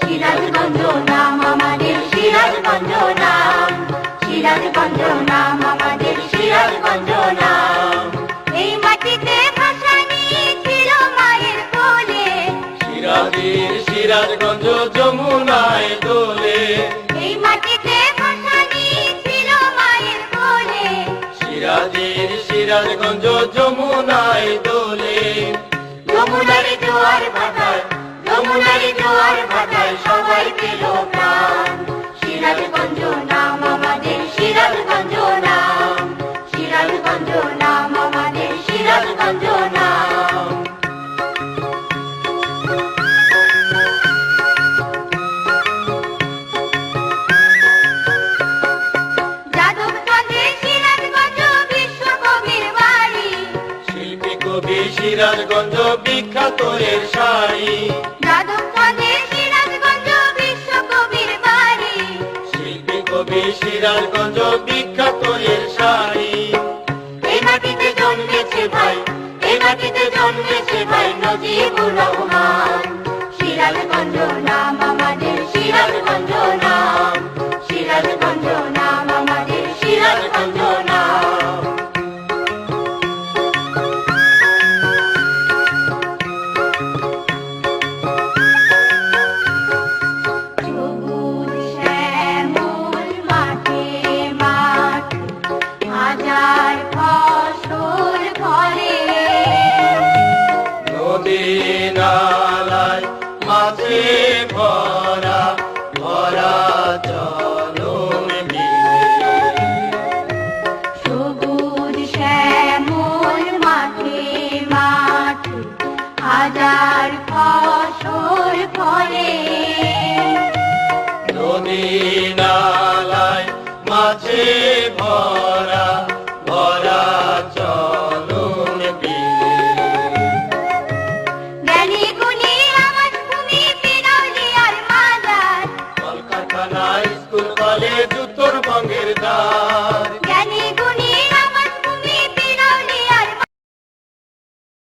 সিরাজগঞ্জ নাম আমাদের সিরাজগঞ্জ নাম সিরাজগঞ্জ নাম আমাদের সিরাজগঞ্জ নাম এই মাটিতে ভাষা ছিল মায়ের কোলে। সিরাজের সিরাজগঞ্জ যমুনায় দোলে। এই মাটিতে ভাষা ছিল মায়ের কোলে। সিরাজের সিরাজগঞ্জ যমুনায় দোলে। যমুনার জোয়ার যমুনার ভাটায় সবাই পেল প্রাণ। সিরাজগঞ্জ নাম আমাদের সিরাজগঞ্জ নাম সিরাজগঞ্জ নাম আমাদের সিরাজগঞ্জ নাম সিরাজগঞ্জ বিখ্যাত এর শাড়ি। সিরাজগঞ্জ বিখ্যাত এর শাড়ি। এই মাটিতে জন্মেছে ভাই এই মাটিতে জন্মেছে ভাই নজিবুর ভরা ভরা সবুজ শ্যামল মাঠে মাঠ হাজার ফসল ফলে। নদী নালায় মাঝে ভরা